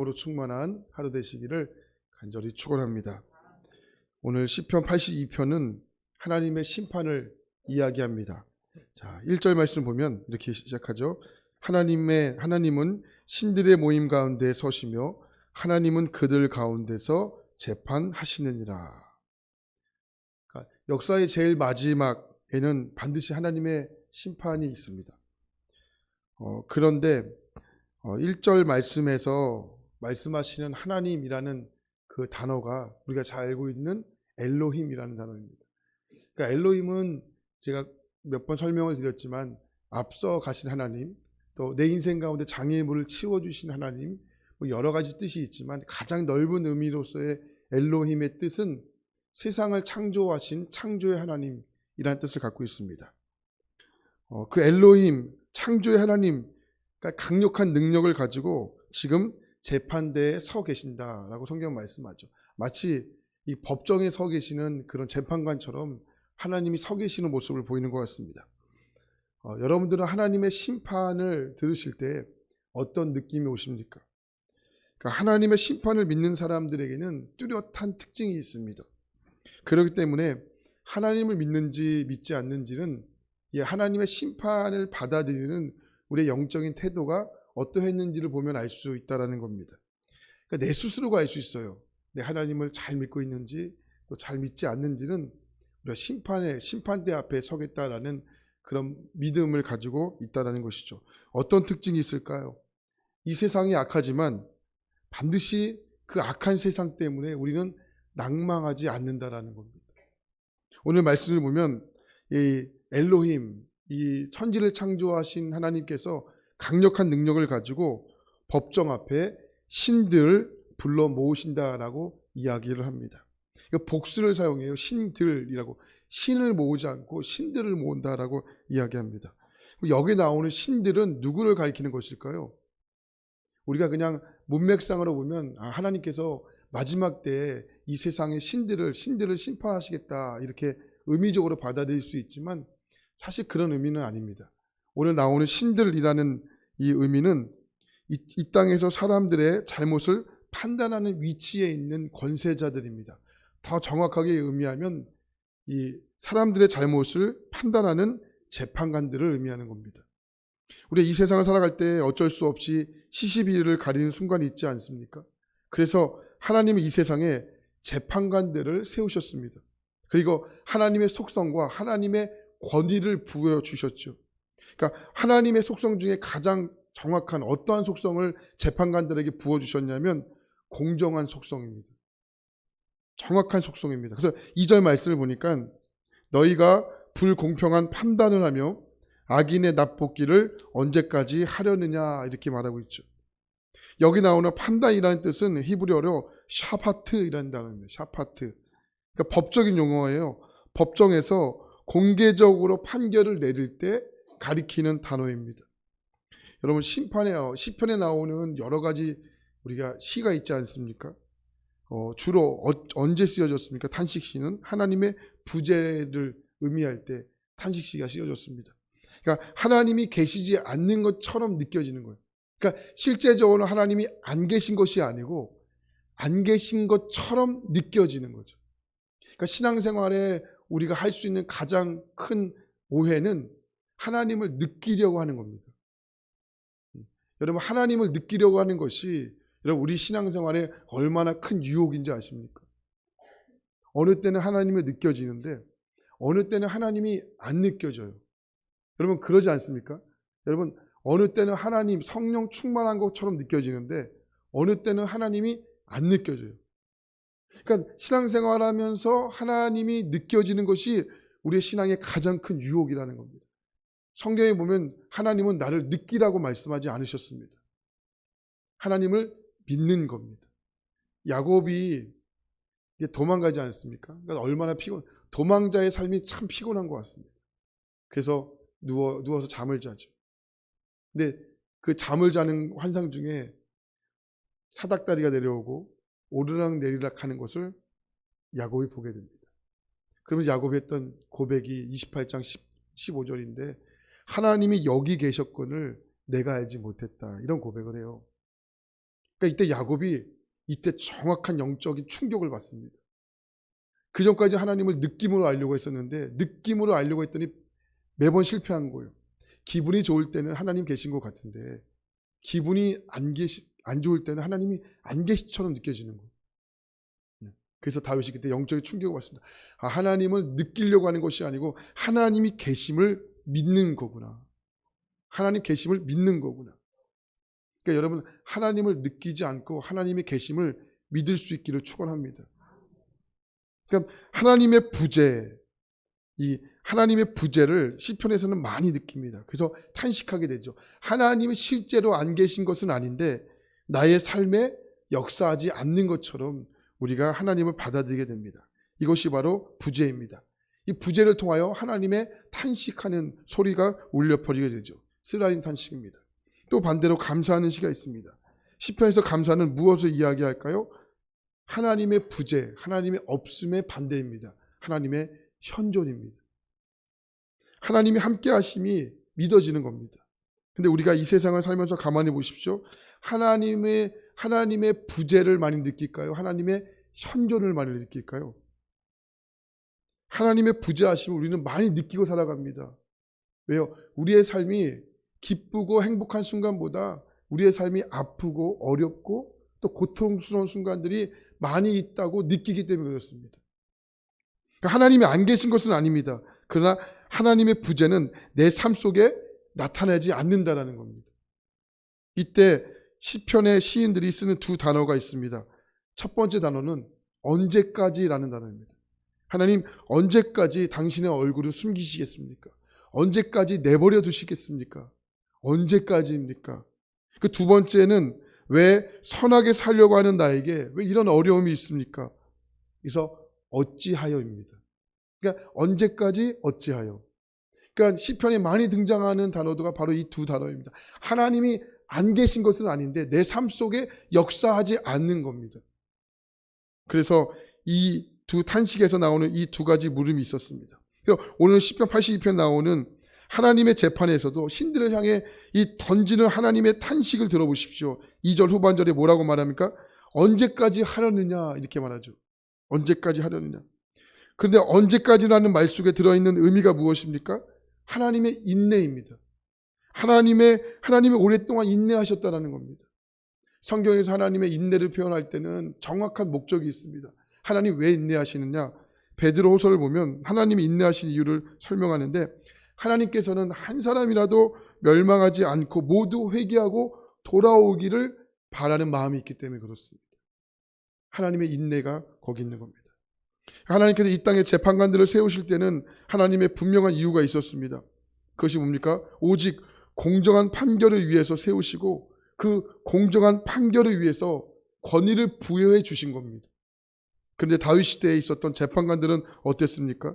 으로 충만한 하루 되시기를 간절히 축원합니다. 오늘 시편 82편은 하나님의 심판을 이야기합니다. 자, 1절 말씀 보면 이렇게 시작하죠. 하나님의 하나님은 신들의 모임 가운데 서시며 하나님은 그들 가운데서 재판하시느니라. 그러니까 역사의 제일 마지막에는 반드시 하나님의 심판이 있습니다. 어, 그런데 어, 1절 말씀에서 말씀하시는 하나님이라는 그 단어가 우리가 잘 알고 있는 엘로힘이라는 단어입니다. 그러니까 엘로힘은 제가 몇 번 설명을 드렸지만 앞서 가신 하나님, 또 내 인생 가운데 장애물을 치워주신 하나님, 뭐 여러 가지 뜻이 있지만 가장 넓은 의미로서의 엘로힘의 뜻은 세상을 창조하신 창조의 하나님이라는 뜻을 갖고 있습니다. 어, 그 엘로힘, 창조의 하나님, 강력한 능력을 가지고 지금 재판대에 서 계신다라고 성경 말씀하죠. 마치 이 법정에 서 계시는 그런 재판관처럼 하나님이 서 계시는 모습을 보이는 것 같습니다. 어, 여러분들은 하나님의 심판을 들으실 때 어떤 느낌이 오십니까? 그러니까 하나님의 심판을 믿는 사람들에게는 뚜렷한 특징이 있습니다. 그렇기 때문에 하나님을 믿는지 믿지 않는지는 이 하나님의 심판을 받아들이는 우리의 영적인 태도가 어떠했는지를 보면 알 수 있다라는 겁니다. 그러니까 내 스스로가 알 수 있어요. 내 하나님을 잘 믿고 있는지 또 잘 믿지 않는지는 우리가 심판의 심판대 앞에 서겠다라는 그런 믿음을 가지고 있다라는 것이죠. 어떤 특징이 있을까요? 이 세상이 악하지만 반드시 그 악한 세상 때문에 우리는 낭망하지 않는다라는 겁니다. 오늘 말씀을 보면 이 엘로힘, 이 천지를 창조하신 하나님께서 강력한 능력을 가지고 법정 앞에 신들을 불러 모으신다라고 이야기를 합니다. 이거 복수를 사용해요. 신들이라고 신을 모으지 않고 신들을 모은다라고 이야기합니다. 여기 나오는 신들은 누구를 가리키는 것일까요? 우리가 그냥 문맥상으로 보면 아, 하나님께서 마지막 때에 이 세상의 신들을 신들을 심판하시겠다 이렇게 의미적으로 받아들일 수 있지만 사실 그런 의미는 아닙니다. 오늘 나오는 신들이라는 이 의미는 이, 이 땅에서 사람들의 잘못을 판단하는 위치에 있는 권세자들입니다. 더 정확하게 의미하면 이 사람들의 잘못을 판단하는 재판관들을 의미하는 겁니다. 우리 이 세상을 살아갈 때 어쩔 수 없이 시시비를 가리는 순간이 있지 않습니까? 그래서 하나님이 이 세상에 재판관들을 세우셨습니다. 그리고 하나님의 속성과 하나님의 권위를 부여 주셨죠. 그러니까 하나님의 속성 중에 가장 정확한 어떠한 속성을 재판관들에게 부어 주셨냐면 공정한 속성입니다. 정확한 속성입니다. 그래서 2절 말씀을 보니까 너희가 불공평한 판단을 하며 악인의 납복기를 언제까지 하려느냐 이렇게 말하고 있죠. 여기 나오는 판단이라는 뜻은 히브리어로 샤파트이라는 단어입니다. 샤파트. 그러니까 법적인 용어예요. 법정에서 공개적으로 판결을 내릴 때 가리키는 단어입니다. 여러분 심판에 시편에 나오는 여러 가지 우리가 시가 있지 않습니까? 어, 주로 어, 언제 쓰여졌습니까? 탄식시는 하나님의 부재를 의미할 때 탄식시가 쓰여졌습니다. 그러니까 하나님이 계시지 않는 것처럼 느껴지는 거예요. 그러니까 실제적으로 하나님이 안 계신 것이 아니고 안 계신 것처럼 느껴지는 거죠. 그러니까 신앙생활에 우리가 할 수 있는 가장 큰 오해는 하나님을 느끼려고 하는 겁니다. 여러분 하나님을 느끼려고 하는 것이 여러분 우리 신앙생활에 얼마나 큰 유혹인지 아십니까? 어느 때는 하나님을 느껴지는데 어느 때는 하나님이 안 느껴져요. 여러분 그러지 않습니까? 여러분 어느 때는 하나님 성령 충만한 것처럼 느껴지는데 어느 때는 하나님이 안 느껴져요. 그러니까 신앙생활하면서 하나님이 느껴지는 것이 우리의 신앙의 가장 큰 유혹이라는 겁니다. 성경에 보면 하나님은 나를 느끼라고 말씀하지 않으셨습니다. 하나님을 믿는 겁니다. 야곱이 도망가지 않습니까? 그러니까 얼마나 피곤, 도망자의 삶이 참 피곤한 것 같습니다. 그래서 누워, 누워서 잠을 자죠. 근데 그 잠을 자는 환상 중에 사닥다리가 내려오고 오르락 내리락 하는 것을 야곱이 보게 됩니다. 그러면서 야곱이 했던 고백이 28장 10, 15절인데 하나님이 여기 계셨건을 내가 알지 못했다. 이런 고백을 해요. 그러니까 이때 야곱이 이때 정확한 영적인 충격을 받습니다. 그 전까지 하나님을 느낌으로 알려고 했었는데 느낌으로 알려고 했더니 매번 실패한 거예요. 기분이 좋을 때는 하나님 계신 것 같은데 기분이 안 계시 안 좋을 때는 하나님이 안 계시처럼 느껴지는 거예요. 그래서 다윗이 그때 영적인 충격을 받습니다. 아, 하나님을 느끼려고 하는 것이 아니고 하나님이 계심을 믿는 거구나. 하나님 계심을 믿는 거구나. 그러니까 여러분 하나님을 느끼지 않고 하나님의 계심을 믿을 수 있기를 축원합니다. 그러니까 하나님의 부재, 이 하나님의 부재를 시편에서는 많이 느낍니다. 그래서 탄식하게 되죠. 하나님이 실제로 안 계신 것은 아닌데 나의 삶에 역사하지 않는 것처럼 우리가 하나님을 받아들이게 됩니다. 이것이 바로 부재입니다. 이 부재를 통하여 하나님의 탄식하는 소리가 울려 퍼지게 되죠. 쓰라린 탄식입니다. 또 반대로 감사하는 시가 있습니다. 시편에서 감사는 무엇을 이야기할까요? 하나님의 부재, 하나님의 없음의 반대입니다. 하나님의 현존입니다. 하나님이 함께 하심이 믿어지는 겁니다. 근데 우리가 이 세상을 살면서 가만히 보십시오. 하나님의 하나님의 부재를 많이 느낄까요? 하나님의 현존을 많이 느낄까요? 하나님의 부재하심을 우리는 많이 느끼고 살아갑니다. 왜요? 우리의 삶이 기쁘고 행복한 순간보다 우리의 삶이 아프고 어렵고 또 고통스러운 순간들이 많이 있다고 느끼기 때문에 그렇습니다. 그러니까 하나님이 안 계신 것은 아닙니다. 그러나 하나님의 부재는 내 삶 속에 나타나지 않는다라는 겁니다. 이때 시편의 시인들이 쓰는 두 단어가 있습니다. 첫 번째 단어는 언제까지라는 단어입니다. 하나님 언제까지 당신의 얼굴을 숨기시겠습니까? 언제까지 내버려 두시겠습니까? 언제까지입니까? 그 두 번째는 왜 선하게 살려고 하는 나에게 왜 이런 어려움이 있습니까? 그래서 어찌하여입니다. 그러니까 언제까지 어찌하여. 그러니까 시편에 많이 등장하는 단어가 바로 이 두 단어입니다. 하나님이 안 계신 것은 아닌데 내 삶 속에 역사하지 않는 겁니다. 그래서 이 두 탄식에서 나오는 이 두 가지 물음이 있었습니다. 그래서 오늘 시편 82편 나오는 하나님의 재판에서도 신들을 향해 이 던지는 하나님의 탄식을 들어보십시오. 2절 후반절에 뭐라고 말합니까? 언제까지 하려느냐 이렇게 말하죠. 언제까지 하려느냐. 그런데 언제까지라는 말 속에 들어있는 의미가 무엇입니까? 하나님의 인내입니다. 하나님의 하나님이 오랫동안 인내하셨다라는 겁니다. 성경에서 하나님의 인내를 표현할 때는 정확한 목적이 있습니다. 하나님 왜 인내하시느냐? 베드로 호서를 보면 하나님이 인내하신 이유를 설명하는데 하나님께서는 한 사람이라도 멸망하지 않고 모두 회개하고 돌아오기를 바라는 마음이 있기 때문에 그렇습니다. 하나님의 인내가 거기 있는 겁니다. 하나님께서 이 땅에 재판관들을 세우실 때는 하나님의 분명한 이유가 있었습니다. 그것이 뭡니까? 오직 공정한 판결을 위해서 세우시고 그 공정한 판결을 위해서 권위를 부여해 주신 겁니다. 그런데 다윗 시대에 있었던 재판관들은 어땠습니까?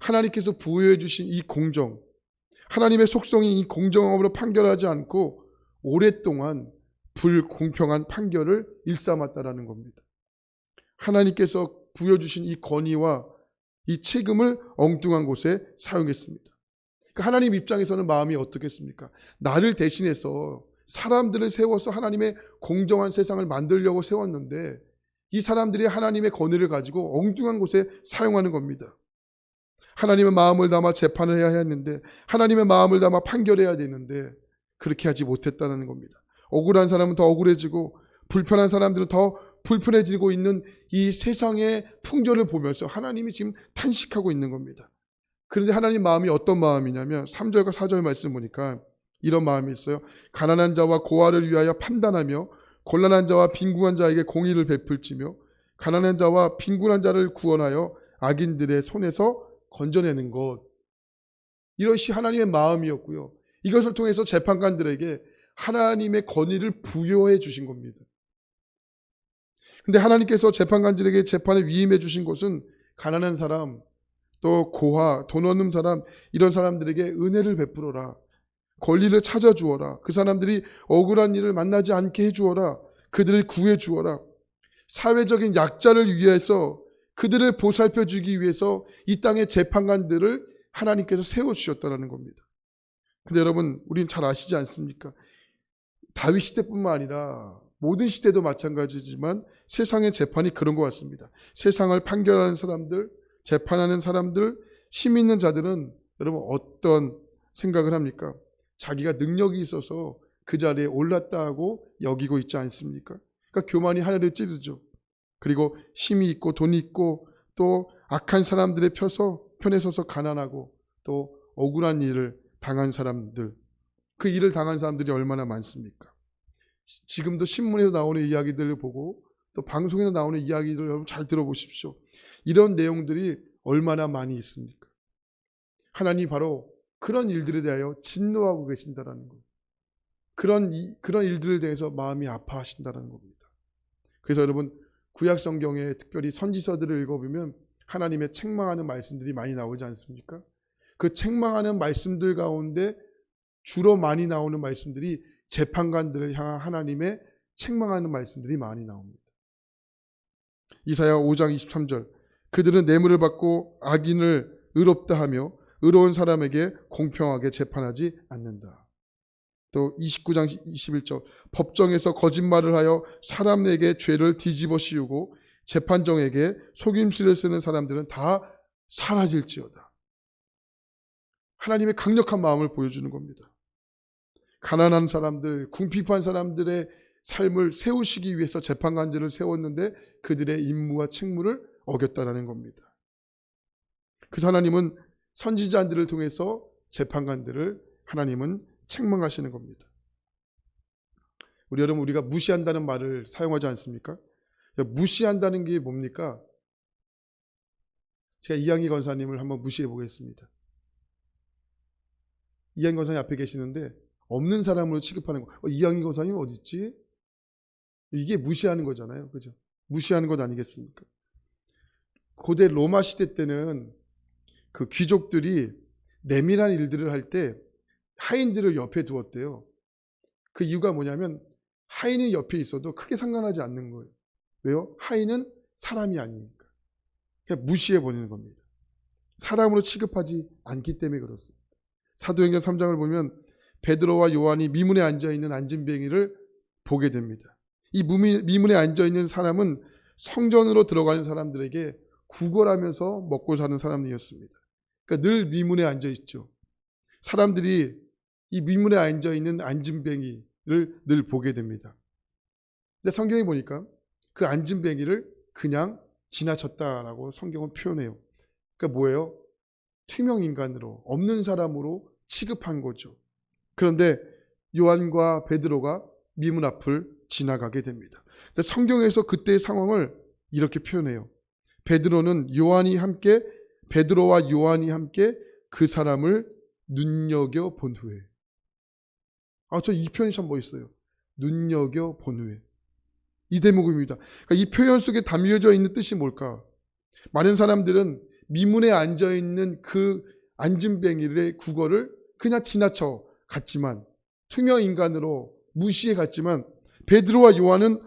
하나님께서 부여해 주신 이 공정, 하나님의 속성이 이 공정함으로 판결하지 않고 오랫동안 불공평한 판결을 일삼았다라는 겁니다. 하나님께서 부여주신 이 권위와 이 책임을 엉뚱한 곳에 사용했습니다. 그러니까 하나님 입장에서는 마음이 어떻겠습니까? 나를 대신해서 사람들을 세워서 하나님의 공정한 세상을 만들려고 세웠는데 이 사람들이 하나님의 권위를 가지고 엉뚱한 곳에 사용하는 겁니다. 하나님의 마음을 담아 재판을 해야 했는데 하나님의 마음을 담아 판결해야 되는데 그렇게 하지 못했다는 겁니다. 억울한 사람은 더 억울해지고 불편한 사람들은 더 불편해지고 있는 이 세상의 풍조를 보면서 하나님이 지금 탄식하고 있는 겁니다. 그런데 하나님 마음이 어떤 마음이냐면 3절과 4절 말씀 보니까 이런 마음이 있어요. 가난한 자와 고아를 위하여 판단하며 곤란한 자와 빈궁한 자에게 공의를 베풀지며 가난한 자와 빈곤한 자를 구원하여 악인들의 손에서 건져내는 것. 이것이 하나님의 마음이었고요. 이것을 통해서 재판관들에게 하나님의 권위를 부여해 주신 겁니다. 근데 하나님께서 재판관들에게 재판에 위임해 주신 것은 가난한 사람, 또 고아, 돈 없는 사람, 이런 사람들에게 은혜를 베풀어라. 권리를 찾아주어라. 그 사람들이 억울한 일을 만나지 않게 해주어라. 그들을 구해주어라. 사회적인 약자를 위해서 그들을 보살펴 주기 위해서 이 땅의 재판관들을 하나님께서 세워주셨다는 겁니다. 근데 여러분, 우리는 잘 아시지 않습니까? 다윗 시대뿐만 아니라 모든 시대도 마찬가지지만 세상의 재판이 그런 것 같습니다. 세상을 판결하는 사람들, 재판하는 사람들, 힘 있는 자들은 여러분 어떤 생각을 합니까? 자기가 능력이 있어서 그 자리에 올랐다고 여기고 있지 않습니까? 그러니까 교만이 하늘을 찌르죠. 그리고 힘이 있고 돈이 있고 또 악한 사람들의 펴서 편에 서서 가난하고 또 억울한 일을 당한 사람들 그 일을 당한 사람들이 얼마나 많습니까? 시- 지금도 신문에서 나오는 이야기들을 보고 또 방송에서 나오는 이야기들 여러분 잘 들어보십시오. 이런 내용들이 얼마나 많이 있습니까? 하나님 바로 그런 일들에 대하여 진노하고 계신다라는 것. 그런 이- 그런 일들에 대해서 마음이 아파하신다는 겁니다. 그래서 여러분 구약 성경에 특별히 선지서들을 읽어보면 하나님의 책망하는 말씀들이 많이 나오지 않습니까? 그 책망하는 말씀들 가운데 주로 많이 나오는 말씀들이 재판관들을 향한 하나님의 책망하는 말씀들이 많이 나옵니다. 이사야 5장 23절 그들은 뇌물을 받고 악인을 의롭다 하며 의로운 사람에게 공평하게 재판하지 않는다. 또 29장 21절 법정에서 거짓말을 하여 사람에게 죄를 뒤집어 씌우고 재판정에게 속임수를 쓰는 사람들은 다 사라질지어다. 하나님의 강력한 마음을 보여주는 겁니다. 가난한 사람들, 궁핍한 사람들의 삶을 세우시기 위해서 재판관들을 세웠는데 그들의 임무와 책무를 어겼다라는 겁니다. 그래서 하나님은 선지자들을 통해서 재판관들을 하나님은 책망하시는 겁니다. 우리 여러분 우리가 무시한다는 말을 사용하지 않습니까? 무시한다는 게 뭡니까? 제가 이양희 권사님을 한번 무시해 보겠습니다. 이양희 권사님 앞에 계시는데 없는 사람으로 취급하는 거. 어, 이양희 권사님 어디 있지? 이게 무시하는 거잖아요. 그죠? 무시하는 것 아니겠습니까? 고대 로마 시대 때는 그 귀족들이 내밀한 일들을 할 때 하인들을 옆에 두었대요. 그 이유가 뭐냐면 하인이 옆에 있어도 크게 상관하지 않는 거예요. 왜요? 하인은 사람이 아니니까. 그냥 무시해 버리는 겁니다. 사람으로 취급하지 않기 때문에 그렇습니다. 사도행전 3장을 보면 베드로와 요한이 미문에 앉아 있는 안진뱅이를 보게 됩니다. 이 미문에 앉아 있는 사람은 성전으로 들어가는 사람들에게 구걸하면서 먹고 사는 사람이었습니다. 그러니까 늘 미문에 앉아 있죠. 사람들이 이 미문에 앉아 있는 안진뱅이를 늘 보게 됩니다. 근데 성경에 보니까 그 안진뱅이를 그냥 지나쳤다라고 성경은 표현해요. 그러니까 뭐예요? 투명 인간으로 없는 사람으로 취급한 거죠. 그런데 요한과 베드로가 미문 앞을 지나가게 됩니다. 성경에서 그때의 상황을 이렇게 표현해요. 베드로는 요한이 함께 베드로와 요한이 함께 그 사람을 눈여겨 본 후에 아, 저 이 표현이 참 멋있어요. 눈여겨 본 후에. 이 대목입니다. 그러니까 이 표현 속에 담겨져 있는 뜻이 뭘까? 많은 사람들은 미문에 앉아 있는 그 안진뱅이의 국어를 그냥 지나쳐 갔지만 투명 인간으로 무시해 갔지만 베드로와 요한은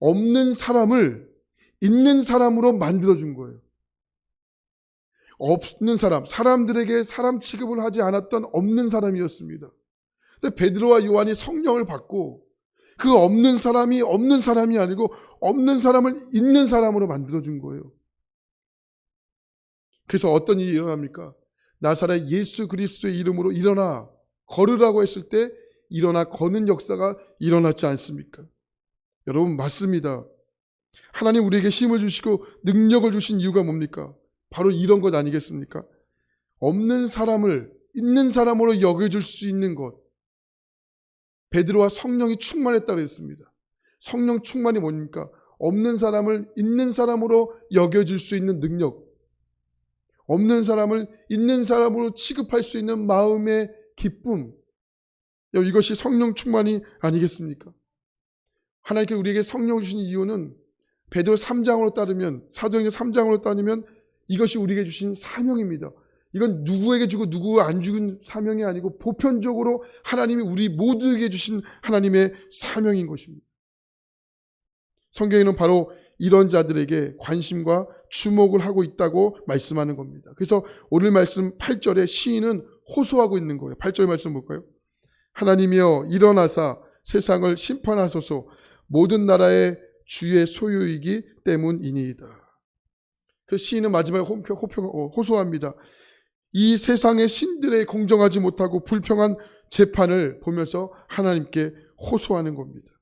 없는 사람을 있는 사람으로 만들어 준 거예요. 없는 사람, 사람들에게 사람 취급을 하지 않았던 없는 사람이었습니다. 근데 베드로와 요한이 성령을 받고 그 없는 사람이 없는 사람이 아니고 없는 사람을 있는 사람으로 만들어 준 거예요. 그래서 어떤 일이 일어납니까? 나사렛 예수 그리스도의 이름으로 일어나 걸으라고 했을 때 일어나 거는 역사가 일어났지 않습니까? 여러분 맞습니다. 하나님 우리에게 힘을 주시고 능력을 주신 이유가 뭡니까? 바로 이런 것 아니겠습니까? 없는 사람을 있는 사람으로 여겨줄 수 있는 것. 베드로와 성령이 충만했다고 했습니다. 성령 충만이 뭡니까? 없는 사람을 있는 사람으로 여겨줄 수 있는 능력. 없는 사람을 있는 사람으로 취급할 수 있는 마음의 기쁨. 이것이 성령 충만이 아니겠습니까? 하나님께 우리에게 성령 주신 이유는 베드로 3장으로 따르면 사도행전 3장으로 따르면 이것이 우리에게 주신 사명입니다. 이건 누구에게 주고 누구 안 죽은 사명이 아니고 보편적으로 하나님이 우리 모두에게 주신 하나님의 사명인 것입니다. 성경에는 바로 이런 자들에게 관심과 주목을 하고 있다고 말씀하는 겁니다. 그래서 오늘 말씀 8절에 시인은 호소하고 있는 거예요. 8절 말씀 볼까요? 하나님이여 일어나사 세상을 심판하소서 모든 나라의 주의 소유이기 때문이니이다. 그 시인은 마지막에 호평, 어, 호소합니다. 이 세상의 신들의 공정하지 못하고 불평한 재판을 보면서 하나님께 호소하는 겁니다.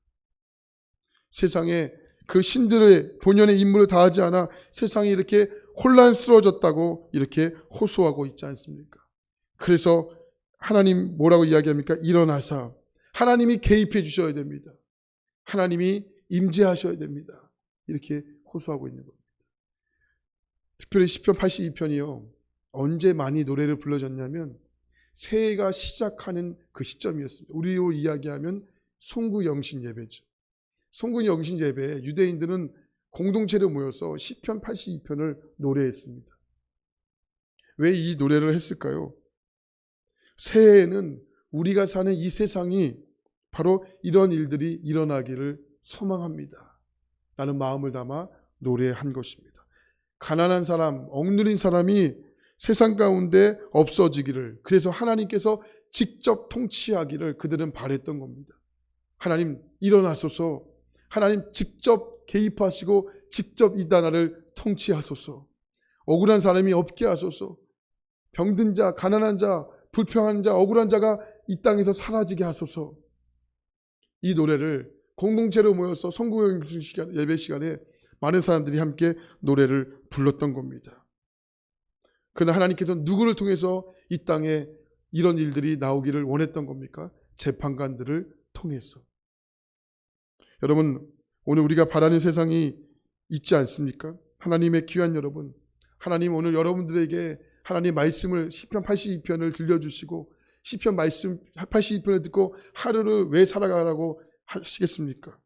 세상에 그 신들의 본연의 임무를 다하지 않아 세상이 이렇게 혼란스러워졌다고 이렇게 호소하고 있지 않습니까? 그래서 하나님 뭐라고 이야기합니까? 일어나사 하나님이 개입해 주셔야 됩니다. 하나님이 임재하셔야 됩니다. 이렇게 호소하고 있는 겁니다. 특별히 시편 82편이요. 언제 많이 노래를 불러줬냐면 새해가 시작하는 그 시점이었습니다. 우리로 이야기하면 송구 영신 예배죠. 송구 영신 예배에 유대인들은 공동체로 모여서 시편 82편을 노래했습니다. 왜 이 노래를 했을까요? 새해에는 우리가 사는 이 세상이 바로 이런 일들이 일어나기를 소망합니다. 라는 마음을 담아 노래한 것입니다. 가난한 사람, 억누린 사람이 세상 가운데 없어지기를 그래서 하나님께서 직접 통치하기를 그들은 바랬던 겁니다. 하나님 일어나소서. 하나님 직접 개입하시고 직접 이 나라를 통치하소서. 억울한 사람이 없게 하소서. 병든 자, 가난한 자, 불평한 자, 억울한 자가 이 땅에서 사라지게 하소서. 이 노래를 공동체로 모여서 시간, 예배 시간에 많은 사람들이 함께 노래를 불렀던 겁니다. 그러나 하나님께서 누구를 통해서 이 땅에 이런 일들이 나오기를 원했던 겁니까? 재판관들을 통해서. 여러분, 오늘 우리가 바라는 세상이 있지 않습니까? 하나님의 귀한 여러분, 하나님 오늘 여러분들에게 하나님 말씀을 시편 82편을 들려주시고 시편 말씀 82편을 듣고 하루를 왜 살아가라고 하시겠습니까?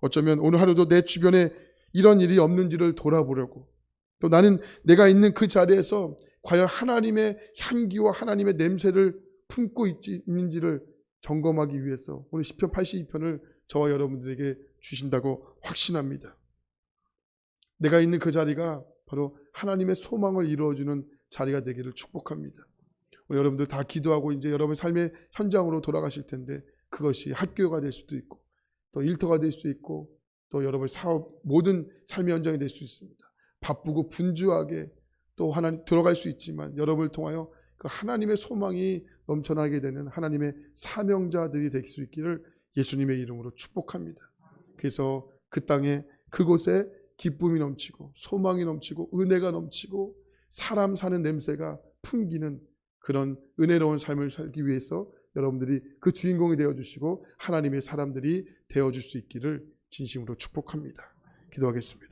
어쩌면 오늘 하루도 내 주변에 이런 일이 없는지를 돌아보려고 또 나는 내가 있는 그 자리에서 과연 하나님의 향기와 하나님의 냄새를 품고 있지, 있는지를 점검하기 위해서 오늘 시편 82편을 저와 여러분들에게 주신다고 확신합니다. 내가 있는 그 자리가 바로 하나님의 소망을 이루어주는 자리가 되기를 축복합니다. 우리 여러분들 다 기도하고 이제 여러분 삶의 현장으로 돌아가실 텐데 그것이 학교가 될 수도 있고 또 일터가 될 수 있고 또 여러분 사업 모든 삶의 현장이 될 수 있습니다. 바쁘고 분주하게 또 하나님 들어갈 수 있지만 여러분을 통하여 그 하나님의 소망이 넘쳐나게 되는 하나님의 사명자들이 될 수 있기를 예수님의 이름으로 축복합니다. 그래서 그 땅에 그곳에 기쁨이 넘치고 소망이 넘치고 은혜가 넘치고 사람 사는 냄새가 풍기는 그런 은혜로운 삶을 살기 위해서 여러분들이 그 주인공이 되어 주시고 하나님의 사람들이 되어 줄 수 있기를 진심으로 축복합니다. 기도하겠습니다.